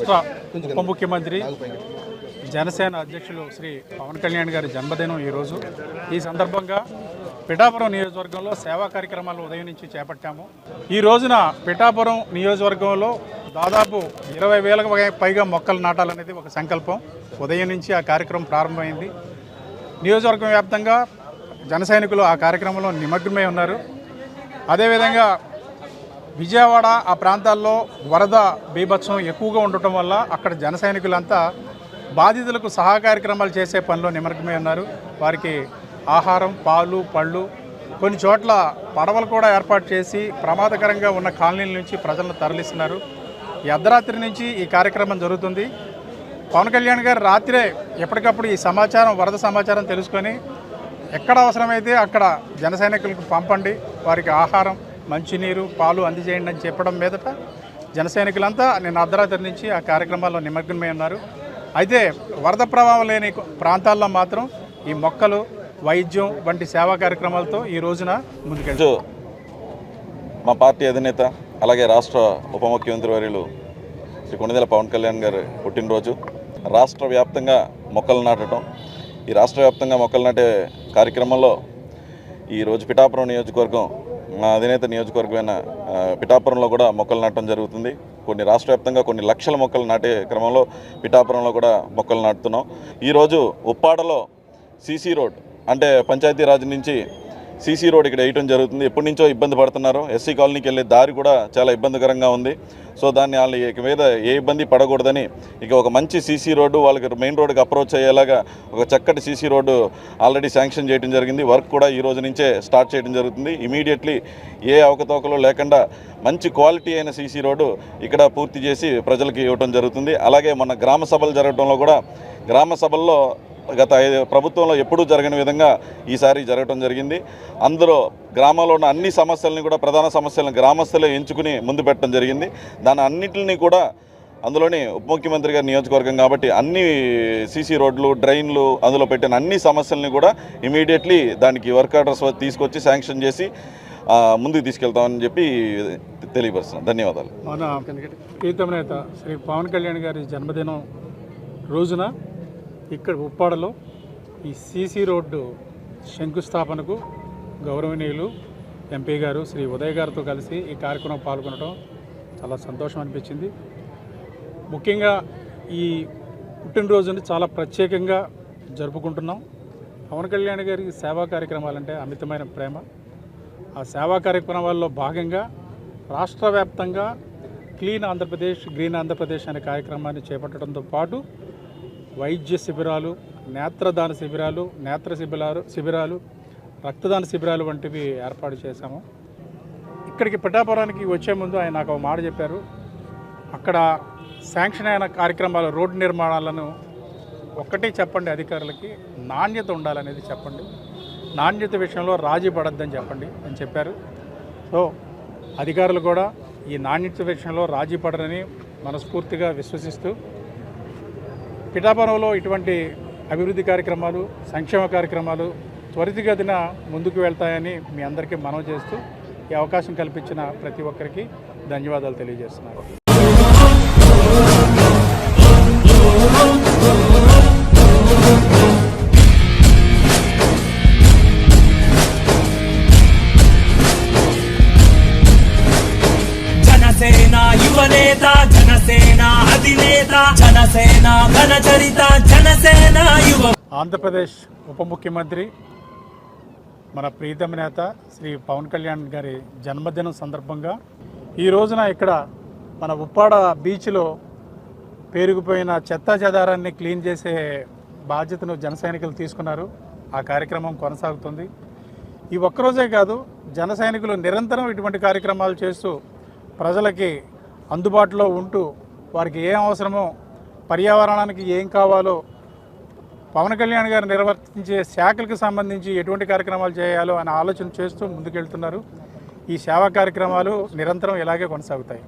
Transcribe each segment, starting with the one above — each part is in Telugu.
రాష్ట్ర ఉప ముఖ్యమంత్రి జనసేన అధ్యక్షులు శ్రీ పవన్ కళ్యాణ్ గారి జన్మదినం ఈరోజు. ఈ సందర్భంగా పిఠాపురం నియోజకవర్గంలో సేవా కార్యక్రమాలు ఉదయం నుంచి చేపట్టాము. ఈ రోజున పిఠాపురం నియోజకవర్గంలో దాదాపు ఇరవై వేలకు పైగా మొక్కలు నాటాలనేది ఒక సంకల్పం. ఉదయం నుంచి ఆ కార్యక్రమం ప్రారంభమైంది. నియోజకవర్గం వ్యాప్తంగా జనసైనికులు ఆ కార్యక్రమంలో నిమగ్నమై ఉన్నారు. అదేవిధంగా విజయవాడ ఆ ప్రాంతాల్లో వరద బీభత్సం ఎక్కువగా ఉండటం వల్ల అక్కడ జన సైనికులంతా బాధితులకు సహాయ కార్యక్రమాలు చేసే పనిలో నిమగ్నమై ఉన్నారు. వారికి ఆహారం పాలు పళ్ళు కొన్ని చోట్ల పడవలు కూడా ఏర్పాటు చేసి ప్రమాదకరంగా ఉన్న కాలనీల నుంచి ప్రజలను తరలిస్తున్నారు. ఈ అర్ధరాత్రి నుంచి ఈ కార్యక్రమం జరుగుతుంది. పవన్ కళ్యాణ్ గారు రాత్రే ఎప్పటికప్పుడు ఈ సమాచారం వరద సమాచారం తెలుసుకొని ఎక్కడ అవసరమైతే అక్కడ జన సైనికులకు పంపండి వారికి ఆహారం మంచినీరు పాలు అందజేయండి అని చెప్పడం మీదట జనసైనికులంతా నేను అర్ధరాత్రి నుంచి ఆ కార్యక్రమాల్లో నిమగ్నమై ఉన్నారు. అయితే వరద ప్రభావం లేని ప్రాంతాల్లో మాత్రం ఈ మొక్కలు వైద్యం వంటి సేవా కార్యక్రమాలతో ఈ రోజున ముందుకెళ్తారు మా పార్టీ అధినేత అలాగే రాష్ట్ర ఉప ముఖ్యమంత్రి వర్యులు శ్రీ కొణిదెల పవన్ కళ్యాణ్ గారు పుట్టినరోజు. రాష్ట్ర వ్యాప్తంగా మొక్కలు నాటడం ఈ రాష్ట్ర వ్యాప్తంగా మొక్కలు నాటే కార్యక్రమంలో ఈరోజు పిఠాపురం నియోజకవర్గం మా అధినేత నియోజకవర్గమైన పిఠాపురంలో కూడా మొక్కలు నాటడం జరుగుతుంది. కొన్ని రాష్ట్ర వ్యాప్తంగా కొన్ని లక్షల మొక్కలు నాటే క్రమంలో పిఠాపురంలో కూడా మొక్కలు నాటుతున్నాం. ఈరోజు ఉప్పాడలో సీసీ రోడ్ అంటే పంచాయతీరాజ్ నుంచి సీసీ రోడ్ ఇక్కడ వేయటం జరుగుతుంది. ఎప్పటి నుంచో ఇబ్బంది పడుతున్నారు. ఎస్సీ కాలనీకి వెళ్ళే దారి కూడా చాలా ఇబ్బందికరంగా ఉంది. సో దాన్ని వాళ్ళ ఇక మీద ఏ ఇబ్బంది పడకూడదని ఇక ఒక మంచి సీసీ రోడ్డు వాళ్ళకి మెయిన్ రోడ్డుకి అప్రోచ్ అయ్యేలాగా ఒక చక్కటి సీసీ రోడ్డు ఆల్రెడీ శాంక్షన్ చేయడం జరిగింది. వర్క్ కూడా ఈ రోజు నుంచే స్టార్ట్ చేయడం జరుగుతుంది. ఇమీడియట్లీ ఏ అవకతవకలు లేకుండా మంచి క్వాలిటీ అయిన సీసీ రోడ్డు ఇక్కడ పూర్తి చేసి ప్రజలకి ఇవ్వటం జరుగుతుంది. అలాగే మన గ్రామ సభలు జరగడంలో కూడా గ్రామ సభల్లో గత ఐదు ప్రభుత్వంలో ఎప్పుడూ జరగని విధంగా ఈసారి జరగటం జరిగింది. అందులో గ్రామంలో ఉన్న అన్ని సమస్యలని కూడా ప్రధాన సమస్యలను గ్రామస్తులే ఎంచుకుని ముందు పెట్టడం జరిగింది. దాని అన్నింటిని కూడా అందులోని ఉప ముఖ్యమంత్రి గారి నియోజకవర్గం కాబట్టి అన్ని సీసీ రోడ్లు డ్రైన్లు అందులో పెట్టిన అన్ని సమస్యల్ని కూడా ఇమీడియట్లీ దానికి వర్క్ ఆర్డర్స్ తీసుకొచ్చి శాంక్షన్ చేసి ముందుకు తీసుకెళ్తామని చెప్పి తెలియపరుస్తున్నాను ధన్యవాదాలు. మన ప్రీతం నేత శ్రీ పవన్ కళ్యాణ్ గారి జన్మదినం రోజున ఇక్కడ ఉప్పాడలో ఈ సీసీ రోడ్డు శంకుస్థాపనకు గౌరవనీయులు ఎంపీ గారు శ్రీ ఉదయ్ గారితో కలిసి ఈ కార్యక్రమం పాల్గొనడం చాలా సంతోషం అనిపించింది. ముఖ్యంగా ఈ పుట్టినరోజుని చాలా ప్రత్యేకంగా జరుపుకుంటున్నాం. పవన్ కళ్యాణ్ గారికి సేవా కార్యక్రమాలంటే అమితమైన ప్రేమ. ఆ సేవా కార్యక్రమాల్లో భాగంగా రాష్ట్ర వ్యాప్తంగా క్లీన్ ఆంధ్రప్రదేశ్ గ్రీన్ ఆంధ్రప్రదేశ్ అనే కార్యక్రమాన్ని చేపట్టడంతో పాటు వైద్య శిబిరాలు నేత్రదాన శిబిరాలు నేత్ర శిబిరాలు శిబిరాలు రక్తదాన శిబిరాలు వంటివి ఏర్పాటు చేశాము. ఇక్కడికి పిఠాపురానికి వచ్చే ముందు ఆయన నాకు ఒక మాట చెప్పారు. అక్కడ శాంక్షన్ అయిన కార్యక్రమాలు రోడ్డు నిర్మాణాలను ఒక్కటే చెప్పండి అధికారులకి నాణ్యత ఉండాలనేది చెప్పండి. నాణ్యత విషయంలో రాజీ పడద్దని చెప్పండి అని చెప్పారు. సో అధికారులు కూడా ఈ నాణ్యత విషయంలో రాజీ పడరని మనస్ఫూర్తిగా విశ్వసిస్తూ పిఠాపురంలో ఇటువంటి అభివృద్ధి కార్యక్రమాలు సంక్షేమ కార్యక్రమాలు త్వరితగతిన ముందుకు వెళ్తాయని మీ అందరికీ మనవి చేస్తూ ఈ అవకాశం కల్పించిన ప్రతి ఒక్కరికి ధన్యవాదాలు తెలియజేస్తున్నాను. జనసేన యువనేత జనసేన అధినేత జనసేన ఘనచరిత జనసేన యువ. ఆంధ్రప్రదేశ్ ఉప ముఖ్యమంత్రి మన ప్రీతమ నేత శ్రీ పవన్ కళ్యాణ్ గారి జన్మదినం సందర్భంగా ఈ రోజున ఇక్కడ మన ఉప్పాడ బీచ్లో పేరుకుపోయిన చెత్తా చెదారాన్ని క్లీన్ చేసే బాధ్యతను జనసైనికులు తీసుకున్నారు. ఆ కార్యక్రమం కొనసాగుతుంది. ఈ ఒక్కరోజే కాదు జనసైనికులు నిరంతరం ఇటువంటి కార్యక్రమాలు చేస్తూ ప్రజలకి అందుబాటులో ఉంటూ వారికి ఏం అవసరమో పర్యావరణానికి ఏం కావాలో పవన్ కళ్యాణ్ గారు నిర్వర్తించే శాఖలకు సంబంధించి ఎటువంటి కార్యక్రమాలు చేయాలో అనే ఆలోచన చేస్తూ ముందుకెళ్తున్నారు. ఈ సేవా కార్యక్రమాలు నిరంతరం ఇలాగే కొనసాగుతాయి.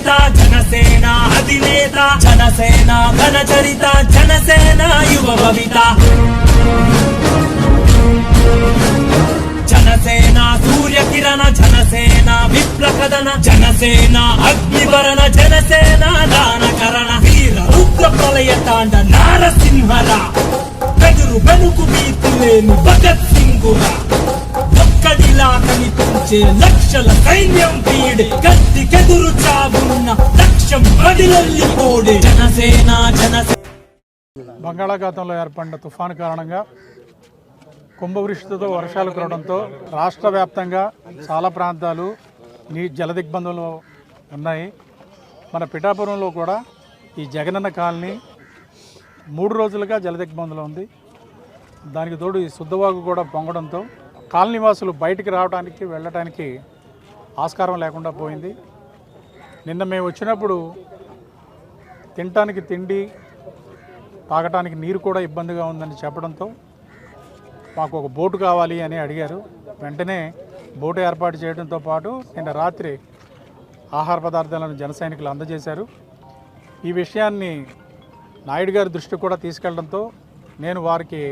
జనసేన జనసేన అధినేత జనసేన ఘన చరిత జనసేన యువ భవిత జనసేన సూర్యకిరణ జనసేన విప్లకదన జనసేన అగ్నివరణ జనసేన దానకరణ. వీర రుద్ర ప్రళయ తాండ నారసింహరా. బెదురు బెనుకు బీతులేని భగత్ సింగురా. ఒక్కడిలా కనిపించే లక్షల సైన్యం వీడే గట్టికెదురు చావున్న లక్ష్యం పడిలల్లి పోడే జనసేన జనసేన. బంగాళాఖాతంలో ఏర్పడిన తుఫాను కారణంగా కుంభవృష్టితో వర్షాలు కురవడంతో రాష్ట్ర వ్యాప్తంగా చాలా ప్రాంతాలు నీ జలదిగ్బంధంలో ఉన్నాయి. మన పిఠాపురంలో కూడా ఈ జగనన్న కాలనీ మూడు రోజులుగా జలదిగ్బంధంలో ఉంది. దానికి తోడు ఈ శుద్ధవాగు కూడా పొంగడంతో కాలనీవాసులు బయటికి రావడానికి వెళ్ళటానికి ఆస్కారం లేకుండా పోయింది. నిన్న మేము వచ్చినప్పుడు తినటానికి తిండి తాగటానికి నీరు కూడా ఇబ్బందిగా ఉందని చెప్పడంతో మాకు ఒక బోటు కావాలి అని అడిగారు. వెంటనే బోటు ఏర్పాటు చేయడంతో పాటు నిన్న రాత్రి ఆహార పదార్థాలను జనసైనికులు అందజేశారు. ఈ విషయాన్ని నాయుడు గారి దృష్టికి కూడా తీసుకెళ్ళడంతో నేను వారికి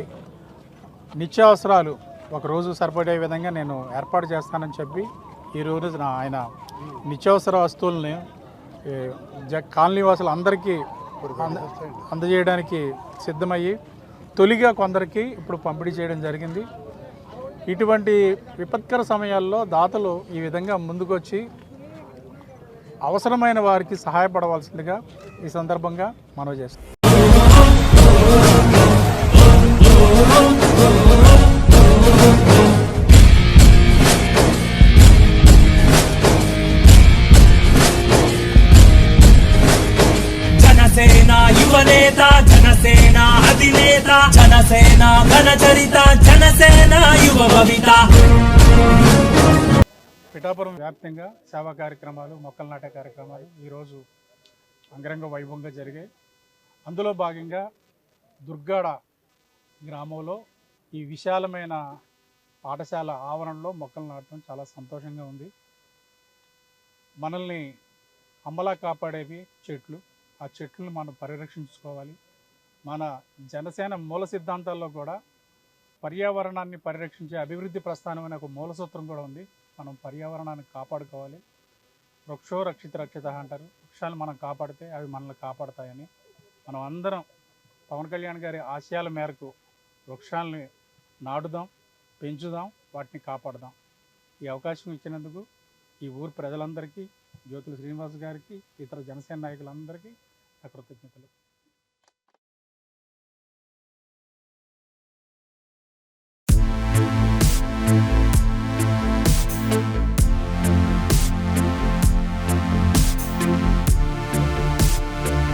నిత్యావసరాలు ఒక రోజు సరిపడే విధంగా నేను ఏర్పాటు చేస్తానని చెప్పి ఈ రోజు నా ఆయన నిత్యావసర వస్తువుల్ని జ కాలనీ వాసులు అందరికీ అంద- అందజేయడానికి సిద్ధమయ్యి తొలిగా కొందరికి ఇప్పుడు పంపిణీ చేయడం జరిగింది. ఇటువంటి విపత్కర సమయాల్లో దాతలు ఈ విధంగా ముందుకొచ్చి అవసరమైన వారికి సహాయపడవలసిందిగా ఈ సందర్భంగా మనవి చేస్తాం జనసేన యువనేత జనసేన అధినేత జనసేన ఘన చరిత జనసేన యువ భవిత పిఠాపురం వ్యాప్తంగా సేవా కార్యక్రమాలు మొక్కలు నాటే కార్యక్రమాలు ఈరోజు అంగరంగ వైభవంగా జరిగాయి. అందులో భాగంగా దుర్గాడ గ్రామంలో ఈ విశాలమైన పాఠశాల ఆవరణలో మొక్కలు నాటడం చాలా సంతోషంగా ఉంది. మనల్ని అమలా కాపాడేవి చెట్లు. ఆ చెట్లను మనం పరిరక్షించుకోవాలి. మన జనసేన మూల సిద్ధాంతాల్లో కూడా పర్యావరణాన్ని పరిరక్షించే అభివృద్ధి ప్రస్థానం అనే ఒక మూల సూత్రం కూడా ఉంది. మనం పర్యావరణాన్ని కాపాడుకోవాలి. వృక్షో రక్షిత రక్షిత అంటారు. వృక్షాలు మనం కాపాడితే అవి మనల్ని కాపాడతాయని మనం అందరం పవన్ కళ్యాణ్ గారి ఆశయాల మేరకు వృక్షాలని నాటుదాం పెంచుదాం వాటిని కాపాడుదాం. ఈ అవకాశం ఇచ్చినందుకు ఈ ఊరు ప్రజలందరికీ జ్యోతుల శ్రీనివాస్ గారికి ఇతర జనసేన నాయకులందరికీ నా కృతజ్ఞతలు